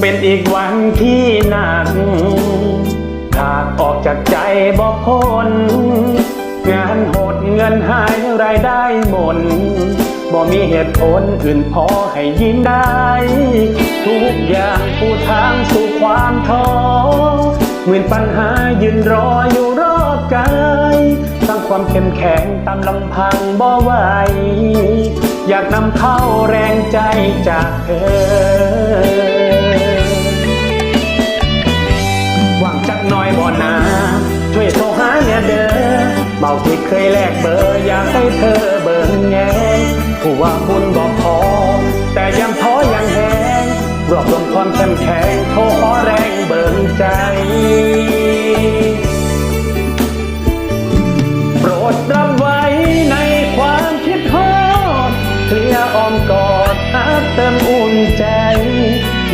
เป็นอีกวันที่หนักขาดออกจากใจบ่พ้นงานหดเงินหายรายได้หมดบ่มีเหตุผลอื่นพอให้ยิ้มได้ ทุกอย่างผู้ทางสู่ความท้อหมื่นปัญหายืนรออยู่รอบกายสร้างความเข้มแข็งตามลำพังบ่ไหวอยากนำเข้าแรงใจจากเธอ น่อยบ่นาช่วยโทรหาเนี่ยเด้อเบาที่เคยแลกเบอร์อยากให้เธอเบิ่งแงผู้ว่าคุณบอกพอ แต่ยังท้อยังแหงรวบรวมความเข้มแข็งโทรขอแรงเบิ่งใจโปรดรับไว้ในความคิดฮอดเคลียอ้อมกอดอาเติมอุ่นใจ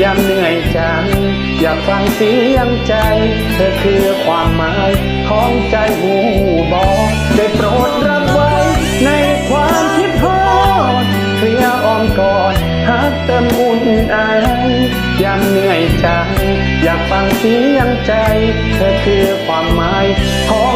ยามเหนื่อยจังอยากฟังเสียงใจ เธอคือความหมายของใจหูบอกได้โปรดรับไว้ในความคิดฮอดเคลียอ้อมกอดฮักเติมอุ่นไอยามเหนื่อยจังอยากฟังเสียงใจ เธอคือความหมายของ